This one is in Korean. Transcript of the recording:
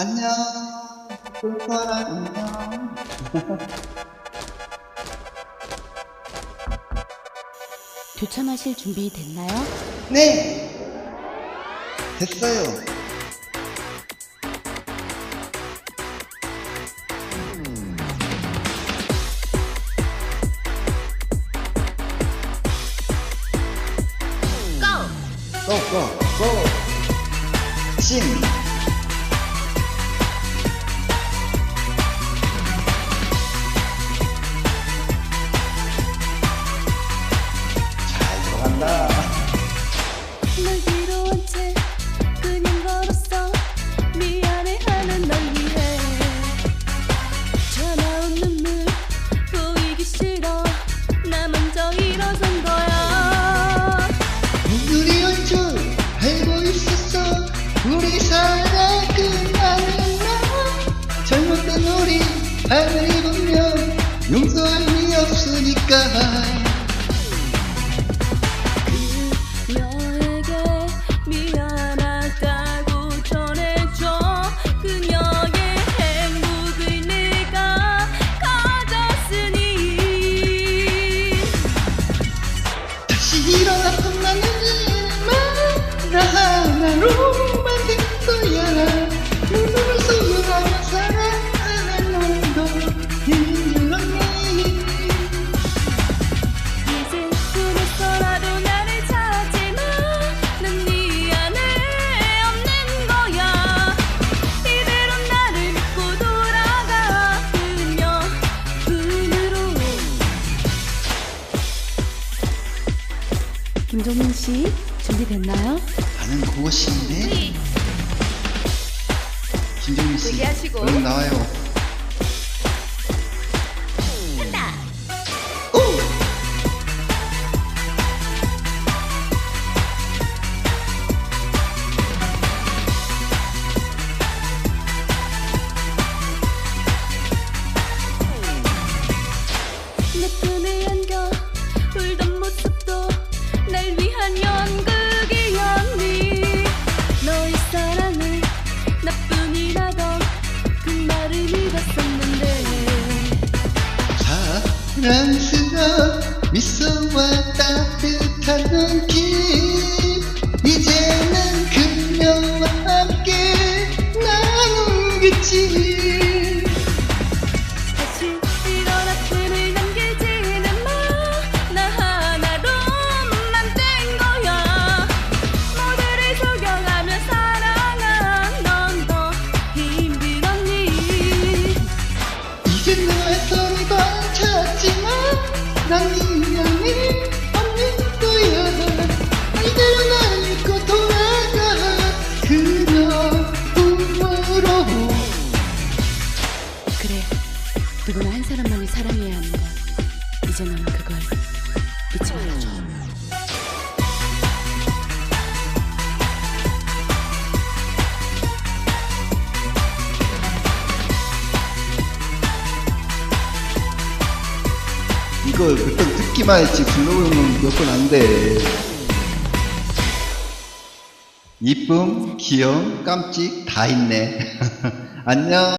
안녕, 꿀파라 안녕. 교참하실 준비 됐나요? 네, 됐어요. 고! 고, 고, 고! 싱! 하늘이 보면 용서할 리 없으니까. 그녀에게 미안하다고 전해줘. 그녀의 행복을 내가 가졌으니. 다시 일어나 나는 나 하나로 김종민 씨 준비됐나요? 나는 그것인데 김정민 씨 얘기하시고. 얼른 나와요 날 위한 연극이었니? 너의 사랑을 나뿐이라던 그 말을 믿었었는데. 사랑스러운 미소와 따뜻한 눈길. 이제는 그래 누구나 한 사람만이 사랑해야 하는 것 이제 너는 그걸 잊지 말아줘 이걸 그때 듣기만 했지 불러보면 몇번안 돼. 이쁨, 귀여움, 깜찍 다 있네. 안녕.